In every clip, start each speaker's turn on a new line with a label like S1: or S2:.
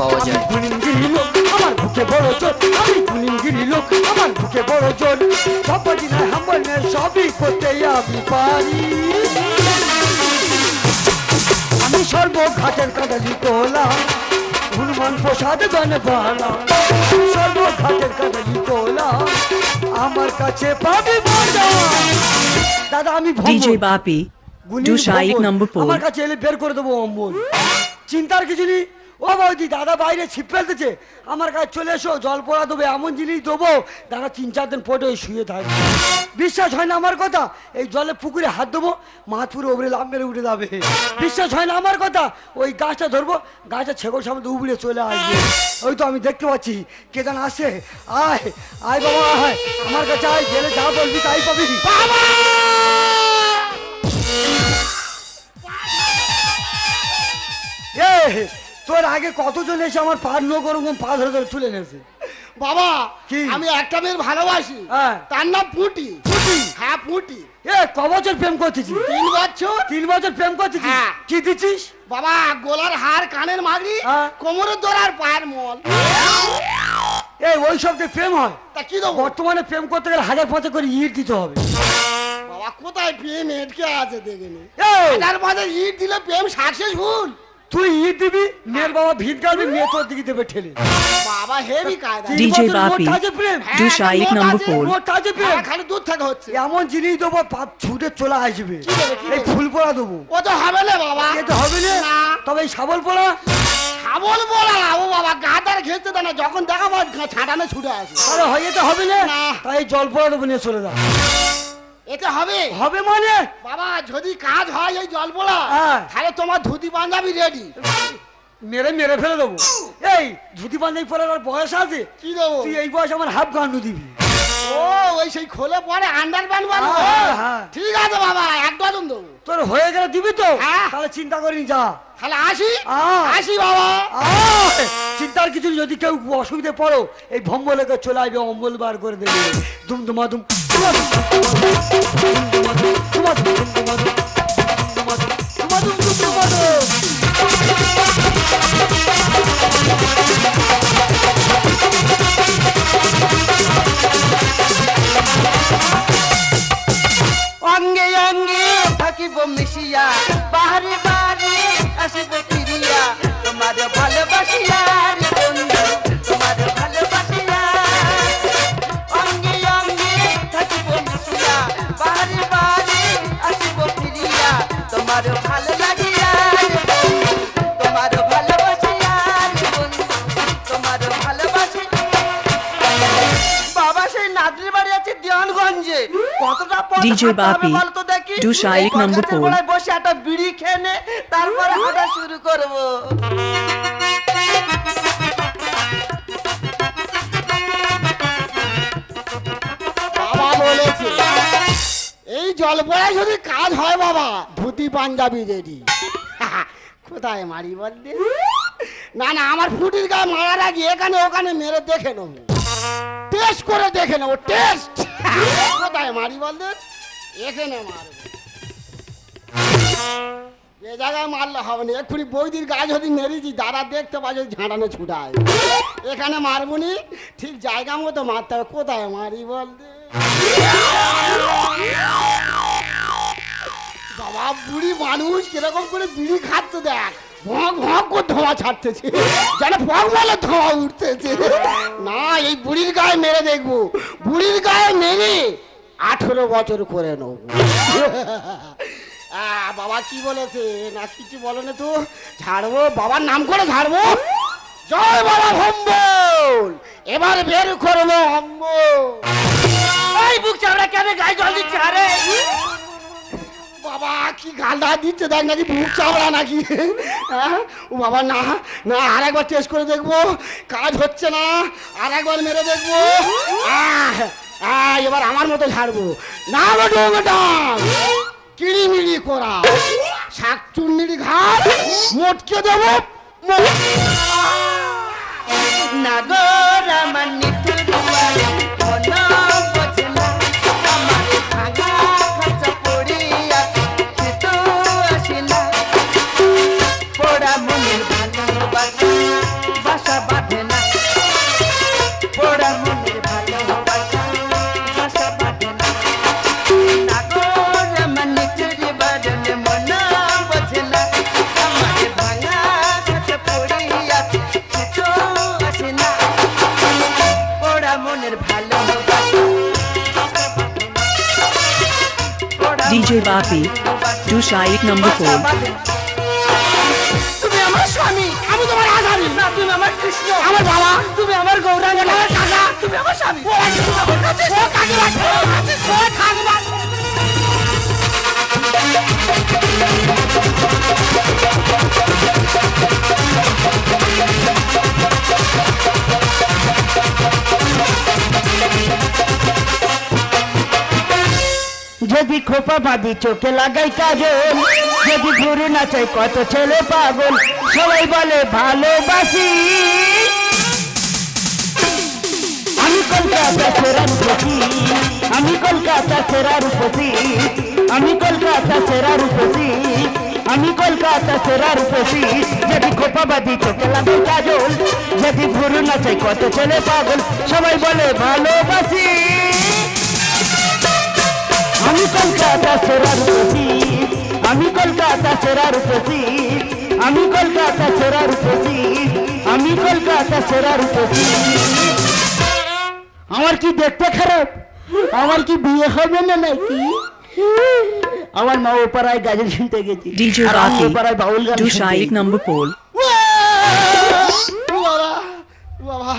S1: পাওয়া যায়।
S2: কুলিনগিরি লোক আমার বুকে বড় জোর আমি কুলিনগিরি লোক আমার বুকে বড় জোর সবাই না হামনে সবই করতে আমি পারি। আমি সর্বঘাটের কাদালি তোলা হনুমান প্রসাদ গানে বালা সর্বঘাটের কাদালি তোলা আমার কাছে পাবি দাদা আমি
S3: Bapi,
S2: গুণী
S3: Dusha এক নম্বর
S2: আমার কাছে এলে বের করে দেবো অম্বল। চিন্তার কিছু নেই। ও বৌদি দাদা বাইরে ছিপ ফেলতেছে। আমার কাছে চলে এসো জল পড়া দেবো এমন জিনিস দেবো। দাদা তিন চার দিন পরে শুয়ে থাকবে বিশ্বাস হয় না আমার কথা? এই জলে পুকুরে হাত দেবো মাছ পুরো ওপরে লাভ মেরে উঠে যাবে। বিশ্বাস হয় না আমার কথা? ওই গাছটা ধরবো গাছটা ছেগল সামনে উবড়ে চলে আসবে। ওই তো আমি দেখতে পাচ্ছি কে যেন আসে আয় আয় বাবা আয়। আমার কাছে আয় গেলে যা বলবি তাই পাবি। এ তোর আগে কতজন এসে আমার পা নো ওরকম পা ধরে ধরে তুলে নেছে
S4: বাবা
S2: কি?
S4: আমি একটা মেয়ের ভালোবাসি।
S2: হ্যাঁ।
S4: তার নাম পুটি।
S2: পুটি?
S4: হ্যাঁ পুটি।
S2: এ ক বছর প্রেম করতেছিস?
S4: তিন বছর।
S2: তিন বছর প্রেম করতেছিস?
S4: হ্যাঁ।
S2: কি দিচ্ছিস?
S4: বাবা গোলার হার কানের মাগরি
S2: হ্যাঁ।
S4: কোমরের দোর আর পায়ের মল।
S2: এই ওই সব দিয়ে প্রেম হয়?
S4: তা কি দেবো?
S2: বর্তমানে প্রেম করতে গেলে হাজার পাঁচে করে ইট দিতে হবে।
S4: বাবা কোথায় প্রেম? এটকে আছে দেখে নে। হাজার মাঝে ইট দিলে প্রেম সাকসেসফুল
S2: তুই ইট দিবি মেয়ের বাবা ভিত গাড়বি মেয়ে তোর দিকে দেবে ঠেলে।
S4: বাবা হেভি কায়দা
S2: বছর
S3: বাপি।
S4: হ্যাঁ,
S3: Dusha এক নম্বর পোল
S2: মোট প্রেম।
S4: হ্যাঁ, খালি দূর থেকে হচ্ছে।
S2: এমন জিনিস দেবো পাপ ছুটে চলে আসবে। এই ফুল পড়া দেবো।
S4: ও তো হবে না বাবা।
S2: এতে হবে না। তবে এই শাবল পড়া?
S4: সাবল বলা না, ও বাবা গাদার ঘেঁচতে দেয় না যখন দেখাবো ছাটানো ছুটে আসে
S2: আরে হয় এতে হবে না। তাই জল পড়া দেবো নিয়ে চলে যা।
S4: এতে হবে।
S2: হবে মানে?
S4: বাবা যদি কাজ হয় এই জল বলা
S2: হ্যাঁ।
S4: তাহলে তোমার ধুতি পাঞ্জাবি রেডি
S2: মেরে মেরে ফেলে দেবো। এই ধুতি পাঞ্জাবি পরার আর বয়স আছে।
S4: কি দেবো?
S2: তুই এই বয়স আমার হাফ গান্ডু দিবি।
S4: ও ওই সেই খোলে পরে আন্ডার প্যান্ট বানবো
S2: হ্যাঁ।
S4: ঠিক আছে বাবা এক ডজন দেবো।
S2: তোর হয়ে গেলে দিবি তো?
S4: হ্যাঁ।
S2: তাহলে চিন্তা করিনি যা।
S4: তাহলে আসি। আসি বাবা।
S2: চিন্তার কিছু যদি কেউ অসুবিধে পড়ো এই ভম্বলেকে চলে আসবে অম্বল বার করে দেবে। দুম দুমা
S5: অঙ্গে অঙ্গে থাকিব মিশিয়া হাঁটতে হবে
S3: বাপি,
S5: বলো তো দেখি
S3: দুশো
S5: এই
S3: এক নম্বর পোল।
S5: বসে একটা বিড়ি খেয়ে নে, তারপরে হাঁটা শুরু করব।
S4: এই জল পড়ায় যদি কাজ হয় বাবা ধুতি পাঞ্জাবি রেডি। কোথায় মারি বললে? না না আমার ফুটির গায়ে মারার আগে এখানে ওখানে মেরে দেখে নেব। টেস্ট করে দেখে নেব টেস্ট কোথায় মারি বললে? এখানে মারবো। এ জায়গায় মারলে হবে না, এক্ষুনি বৌদির গায়ে যদি মেরেছি, দাদা দেখতে যদি ঝাঁটানো ছুটায়। এখানে মারবনি ঠিক জায়গা মতো মারতে হবে, কোথায় মারি বলতে বাবা, বুড়ি মানুষ, কীরকম করে বিড়ি খাচ্ছে দেখ। ভঁক ভঁক করে ধোঁয়া ছাড়তেছে। যেন ফক বলে ধোঁয়া উঠতেছে। না, এই বুড়ির গায়ে মেরে দেখব। বুড়ির গায়ে মেরে আঠেরো বছর করে নেব। আহ, বাবা কি বলেছে? না কিছু বলে না তো। ঝাড়বো? বাবার নাম করে ঝাড়বো? জয় বাবা ভম্বল! এবার বের করব অম্বল।
S5: এই বুক চামড়া কেন গায়ে জল দিচ্ছে? আরে!
S4: বাবা কি গালটা দিচ্ছে দেখ নাকি বুক চাবড়া নাকি? ও বাবা না না আর একবার টেস্ট করে দেখব। কাজ হচ্ছে না আর একবার মেরে দেখব। আহ, এবার আমার মতো ঝাড়বো না বটু ম্যাডাম কিড়িমিড়ি করা। শাক চুন্নির ঘাট। মোটকে দেবো।
S5: নাগর আমার নিঠুর
S1: Bapi, do side number four.
S5: তুমি আমার স্বামী
S4: আমি তোমার আধারি।
S5: না তুমি আমার কৃষ্ণ।
S4: আমার বাবা।
S5: তুমি আমার গৌরাঙ্গ।
S4: আমার কাকা।
S5: তুমি আমার স্বামী।
S4: ও আমার কাছে। ও কাকিমা ও
S3: খোপা বাঁধি চোখে লাগাই কাজল। যদি ঘুরে নাচাই কত ছেলে পাগল, সবাই বলে ভালোবাসি। আমি কলকাতা সেরা রূপসী আমি কলকাতা সেরা রূপসী আমি কলকাতা সেরা রূপসী আমি কলকাতা সেরা রূপসী যদি খোপা বাঁধি চোখে লাগাই কাজল, যদি ঘুরে নাচাই কত ছেলে পাগল, সবাই বলে ভালোবাসি। আমি কলকাতা সেরা রূপসী আমি কলকাতা সেরা রূপসী আমি কলকাতা সেরা রূপসী আমি কলকাতা সেরা রূপসী আমার কি দেখতে খারাপ? আমার কি বিয়ে হবে না নাকি? আমার মা ওপাড়ায় গাজন শুনতে গেছি। আর আমি
S1: Bapi,
S3: বাউল গান শুনতে
S1: side
S3: গেছি।
S4: বাবা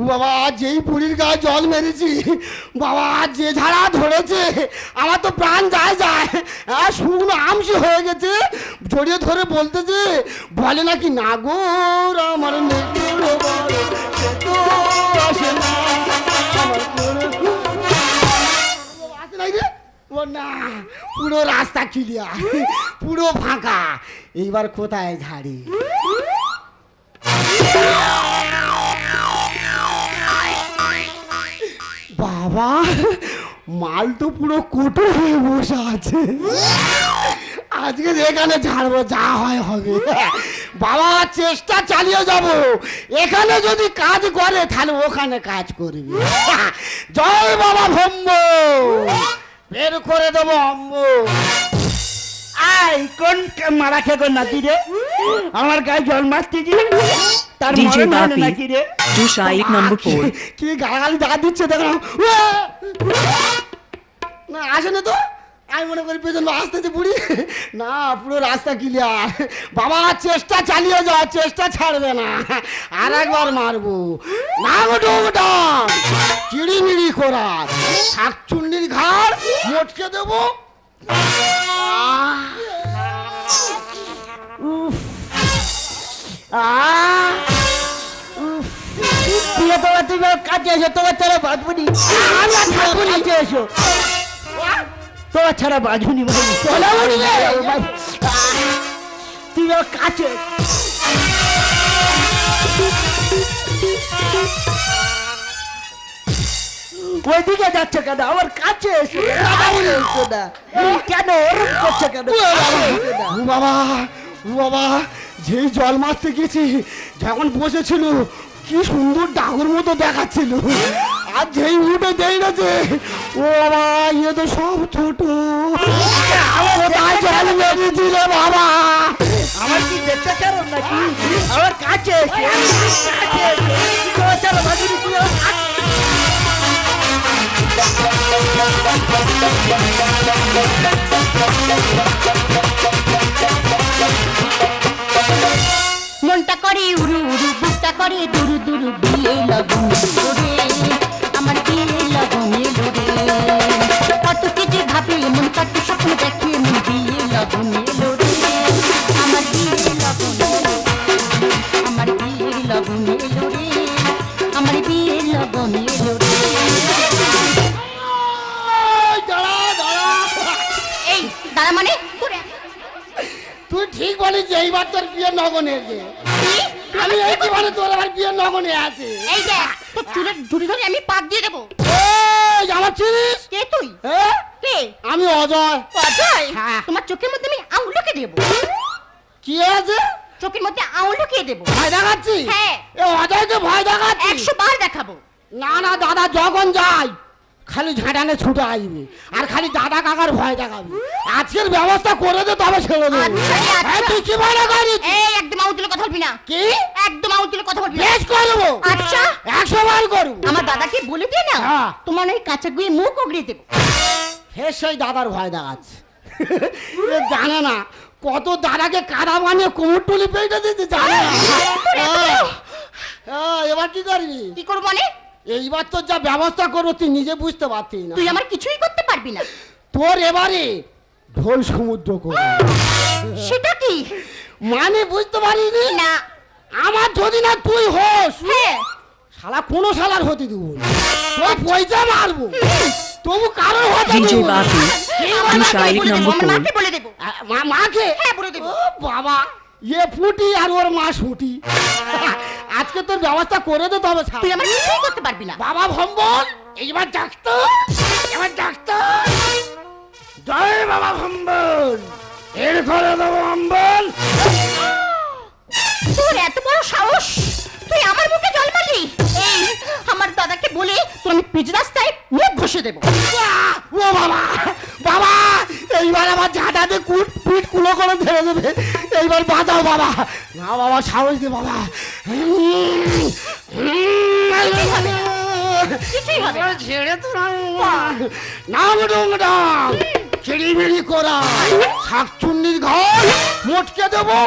S4: বাবা যেই বুড়ির গায়ে জল মেরেছি বাবা যে ঝাড়া ধরেছে আমার তো প্রাণ যায় যায়। আর শুকনো আমসি হয়ে গেছে। জড়িয়ে ধরে বলতেছে বলে নাকি আমার না, আমার করে- ও আসে নাই রে? ও না পুরো রাস্তা ক্লিয়ার পুরো ফাঁকা। এইবার কোথায় ঝাড়ি? বাবা, মাল তো পুরো কোটো হয়ে বসে আছে। আজকে এখানে ঝাড়বো যা হয় হবে। বাবা, চেষ্টা চালিয়ে যাব। এখানে যদি কাজ করে, তাহলে ওখানে কাজ করবি। জয় বাবা ভম্ব। বের করে দেবো অম্ব।
S3: আই কোন মারা খেগো নাতি রে? আমার গায়ে জল মারতেছি তার
S1: DJ
S3: মরণ নাকি রে?
S1: side number four.
S4: কি গালাগালি দেখা দিচ্ছে দেখো। না আসে না তো। আমি মনে করি পেছন আসতেছে বুড়ি। না পুরো রাস্তা ক্লিয়ার বাবা চেষ্টা চালিয়ে যাও চেষ্টা ছাড়বে না। আর একবার মারবো। না গোটো চিড়িমিড়ি করার শাক চুন্নির ঘাড় মোটকে দেবো!
S3: দিয়ে তোমার তুমি কাছে এসো তোমার ছাড়া বাঁধবনি আমি আর থাকব না, কাছে এসো তোমার ছাড়া। ভাই। তুমি কাছে। ওইদিকে যাচ্ছে কেন আমার কাছে এসো কেন ওরম করছ কেন
S4: বাবা বাবা, যেই জল মারতে গেছি, যখন বসেছিল, কি সুন্দর ডাগর মতো দেখাচ্ছিল। আর যেই উঠে দেইছে ও বাবা ইয়ে তো সব ছোট। জল মেরেছিল বাবা।
S3: আমার কি দেখতে নাকি? আমার কাছে
S6: করে উড়ু উড়ু বুকটা করে দুরু দুরু বিয়ে লগন করে আমার বিয়ে লগনে লোরে কত কিছু ভাবে মন কত স্বপ্ন দেখে মন বিয়ে লগনে লোরে আমার বিয়ে লগনে আমার বিয়ে লগনে লোরে আমার বিয়ে লগনে এই দাঁড়া মানে?
S4: ঠিক বলিস যে এইবার তোর বিয়ে নগনে যে আমি এই জীবনে তোর আবার বিয়ে নগনে আছে।
S6: এই দেখ তোর চুলের ঝুড়ি ধরে আমি পাক দিয়ে দেবো।
S4: এই আমার চিনিস?
S6: কে তুই?
S4: হ্যাঁ?
S6: কে?
S4: আমি অজয়।
S6: অজয়?
S4: হ্যাঁ।
S6: তোমার চোখের মধ্যে আমি আঙুল ঢুকে দেবো।
S4: কি আছে
S6: চোখের মধ্যে আঙুল ঢুকিয়ে দেবো।
S4: ভয় দেখাচ্ছি
S6: হ্যাঁ।
S4: এ অজয়কে ভয় দেখাচ্ছি
S6: একশো বার দেখাবো।
S4: না না দাদা যখন যাই। খালি ঝাঁটানে ছুটে আসবে। আর খালি দাদা কাকার ভয় দেখাবে। আজকের ব্যবস্থা করে দে তবে ছেড়ে দেবো।
S6: আচ্ছা, আচ্ছা।
S4: এই, তুই কি মনে করিস
S6: এই একদম তুলে কথা বলবি না।
S4: কি?
S6: একদম তুলে কথা বলবি
S4: বেশ করব।
S6: আচ্ছা।
S4: একশো বার করব।
S6: আমার দাদাকে বলে দিয়ে না
S4: হ্যাঁ।
S6: তোমার ওই কাঁচা গুয়ে মুখ ওগড়িয়ে দেবো।
S4: ফের সেই দাদার ভয় দেখাচ্ছে। জানে না কত দাদাকে কারা বানিয়ে কোমর টলি পেয়ে দিতে জানে না। এবার কি করবি?
S6: কি করব মানে?
S4: এইবার তোর যা ব্যবস্থা করব তুই নিজে বুঝতে পারছিস না।
S6: তুই আমার কিছুই করতে পারবি না।
S4: তোর এবারে ঢোল সমুদ্র করব।
S6: সেটা কি?
S4: মানে বুঝতে পারিনি?
S6: না।
S4: আমার যদি না তুই হোস
S6: হ্যাঁ।
S4: শালা কোনো শালার হতে দিব না। তোর পয়সা মারবো। তবু কারোর হতে দেবো
S6: মাকে বলে দেবো, মাকে? হ্যাঁ বলে দেবো।
S4: ও বাবা। এ ফুটি আর ওর মা শুটি আজকে তোর ব্যবস্থা করে দে তবে ছাড়।
S6: তুই আমার কিছুই করতে পারবি না।
S4: বাবা ভম্বল এইবার ডাক্তার এবার ডাক্তার জয় বাবা ভম্বল এর করে দেবো অম্বল।
S6: তোর এত বড় সাহস তুই আমার মুখে জল মারলি? এই আমার দাদাকে বলে তোর আমি পিচ রাস্তায় মুখ ঘষে দেবো!
S4: ও বাবা বাবা এইবার আমার ঝাঁটাতে কুট পিট কুলো করে ধরে দেবে। এইবার বাঁচাও বাবা। না বাবা সাহস দে বাবা। ছেড়ে তো নাম ডোংরা ডং চিড়িমিড়ি করা। শাকচুন্নির ঘর। মোটকে দেবো।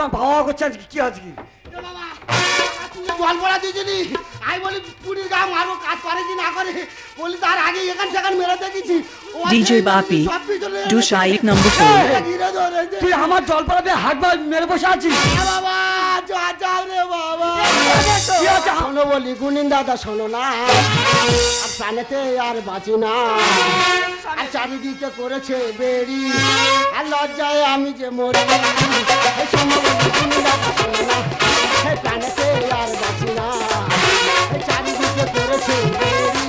S2: কি ভাবা করছে আজকে কি
S4: জল পড়া দিয়েছিলি। আমি বলি পুরীর গা মারো কাজ করে কি না করে? বলি তার আগে এখান সেখান মেরে দেখেছি। ও বাপি
S1: DJ Bapi,
S4: লেগেছে।
S1: Shaik number four.
S2: তুই আমার জল পড়াবে হাত পা মেরে বসে আছিস?
S4: বাবা যা যাও রে বাবা। শোনো বলি গুনিন দাদা, শোনো না। আর প্রাণেতে আর বাঁচি না। আর চারিদিকে করেছে বেরি আর লজ্জায় আমি যে মরি শোনো বলি গুনিন দাদা, শোনো না। এই প্রাণেতে আর বাঁচি না। চারিদিকে করেছে বেরি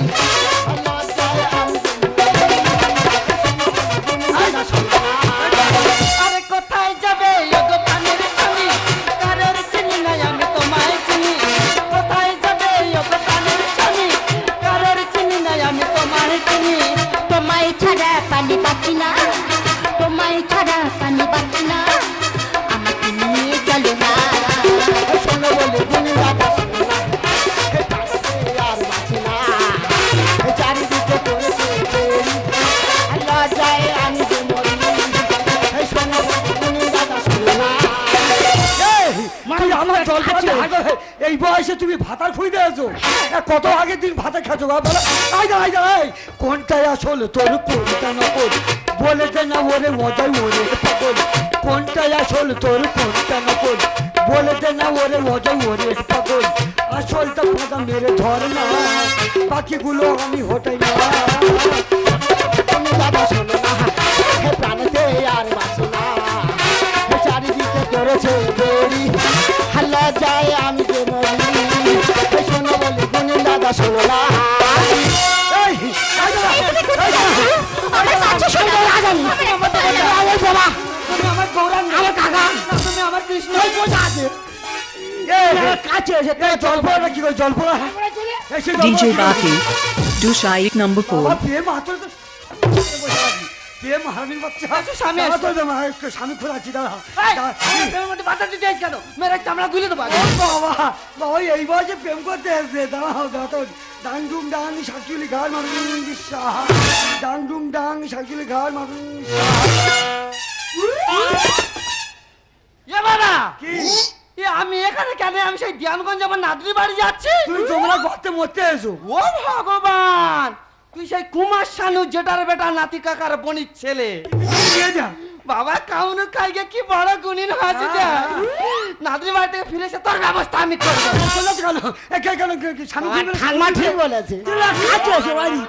S4: এই
S2: বয়সে তুমি ভাতার খুঁজে দিয়েছ। কত আগের দিন ভাতা খেছো কোনটাই আসল? তোর কোনটা নকল? বলে না ওরে মজাই ওরে পাগল। কোনটাই আসল? তোর কোনটা নকল? বলে না ওরে মজাই ওরে পাগল। আসলটা ফাঁকা মেরে ধর না। বাকিগুলো আমি হটাই না।
S4: গুনি দাদা শোনো।
S6: আমার
S4: কাকা
S2: তুমি আমার কৃষ্ণ
S4: আছে
S1: DJ Baki, Dushai number
S2: 4. কে মহারানীর বাচ্চা? মহারাজকে স্বামী
S5: চামড়া দেবো
S2: বাবা এই বয়সে প্রেম করতে আসবে দাঁড়াও ডাং ডুং ডাং শাকিল ঘাড় মানুষ ডাং ডুং ডাং শাকিল ঘাড়
S5: আমি এখানে কেন? আমি সেই দিয়ানগঞ্জ আমার নাদুরি বাড়ি যাচ্ছি।
S2: তুমি তোমরা গর্তে মরতে এসো।
S5: ও ভগবান! তুই সেই কুমার শানু জেটার বেটা নাতি কাকার বনির ছেলে।
S2: যা?
S5: বাবা কাউনু খাইগে কি বড় গুণিন হয়েছে যে। নাতনি বাড়ি থেকে ফিরে এসে তোর ব্যবস্থা আমি করব
S2: চলে কেন? এ কে কেন? কে- কে- স্বামী ফিরবে না?
S3: ঠাম্মা ঠিক বলেছে। তুই আর কাজে এসো বাড়ি।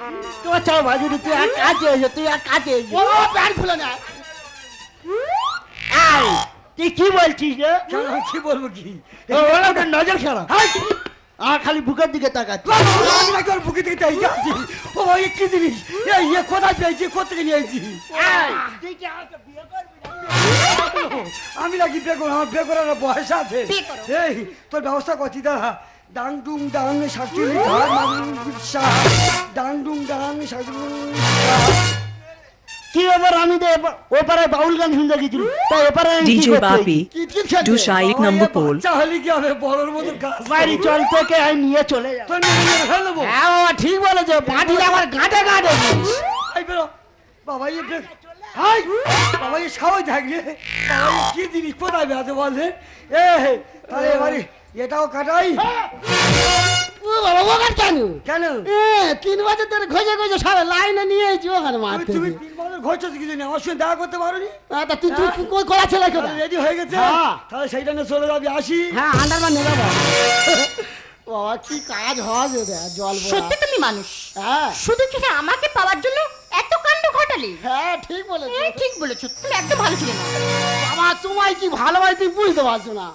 S3: তোমার চাও ভাজুরি তুই আর কাজে এসো তুই আর কাজে এসো।
S4: ও প্যান্ট খুলে না।
S3: আই তুই কি বলছিস রে?
S2: কি বলব কি?
S3: নজর খেলা।
S2: হাই!
S3: আর খালি বুকের দিকে তাকাচ্ছি
S2: আমি নাকি ওর বুকে থেকে তাই যাচ্ছি ও কি জিনিস? ইয়ে কোথায় পেয়েছি? কোথেকে নিয়েছি
S3: তুই কি আমাকে বিয়ে করবি না?
S2: আমি নাকি বিয়ে করব? আমার বিয়ে করার বয়স আছে। এই তোর ব্যবস্থা করছি দাদা ডাং ডুং ডাং শাহ ডাং ডুং ডাং
S3: কি এবার আমি তো বাউল গান শুনতে গেছিল তাই এপারে
S1: এক
S2: কি হবে? বড়র মতো
S3: চল আমি নিয়ে চলে
S2: ফেলে দেবো।
S3: হ্যাঁ বাবা ঠিক বলেছে। আমার গাঁটে গাঁটে।
S2: বেরো। বাবা ইয়ে হাই! বাবা ইয়ে কি জিনিস? কোথায় বেড়াতে বলছে এ তাহলে এবারে এটাও কাটাই।
S4: ও বাবা ওখান কেন?
S2: কেন?
S4: এ তিন বছর ধরে সব লাইনে নিয়ে এসেছি ওখানে
S2: তুমি-
S4: মারতে
S2: তুমি তিন বছর ঘরছো কিছু নেই আমার দেখা করতে
S4: পারোনি? তা তুই তুই কই করা ছেলে কোথায়?
S2: রেডি হয়ে গেছে?
S4: হ্যাঁ।
S2: তাহলে সেইটা নিয়ে চলে যাবি আসি।
S4: হ্যাঁ আন্ডারম্যান নেবে বাবা বাবা কি কাজ হবে রে জল
S6: সত্যি তুমি মানুষ?
S4: হ্যাঁ।
S6: শুধু কি আমাকে পাওয়ার জন্য এত কাণ্ড ঘটালি?
S4: হ্যাঁ ঠিক বলেছ
S6: এই, ঠিক বলেছ তুমি একদম ভালো ছিলে না।
S4: বাবা তোমায় কি ভালোবাসি বুঝতে পারছ না।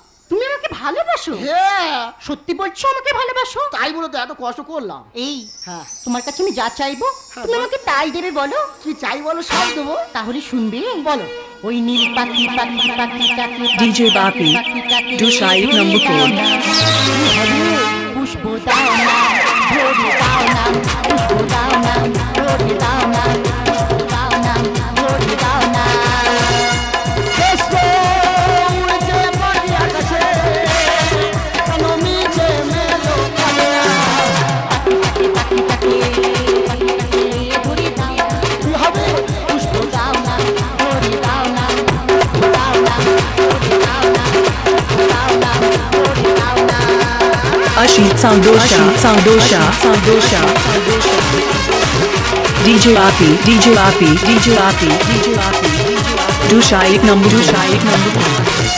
S6: ভালোবাসো?
S4: হ্যাঁ।
S6: সত্যি বলছো আমাকে ভালোবাসো?
S4: তাই বলে তো এত কষ্ট করলাম।
S6: এই
S4: হ্যাঁ।
S6: তোমার কাছে আমি যা চাইব
S4: হ্যাঁ,
S6: তুমি আমাকে তাই দেবে বলো।
S4: কি চাই বলো সব দেবো।
S6: তাহলে শুনবে
S4: বলো।
S6: ওই নীল পাখি পাখি পাখি পাখি
S1: DJ Bapi, Dusha এক number pole.
S6: পুষ্প দাও না ভরে দাও না পুষ্প দাও না ভরে দাও না।
S1: Sandosha, Sandosha, Sandosha. DJ Api, DJ Api, DJ Api, DJ Api. Dusha ek number, Dusha ek number.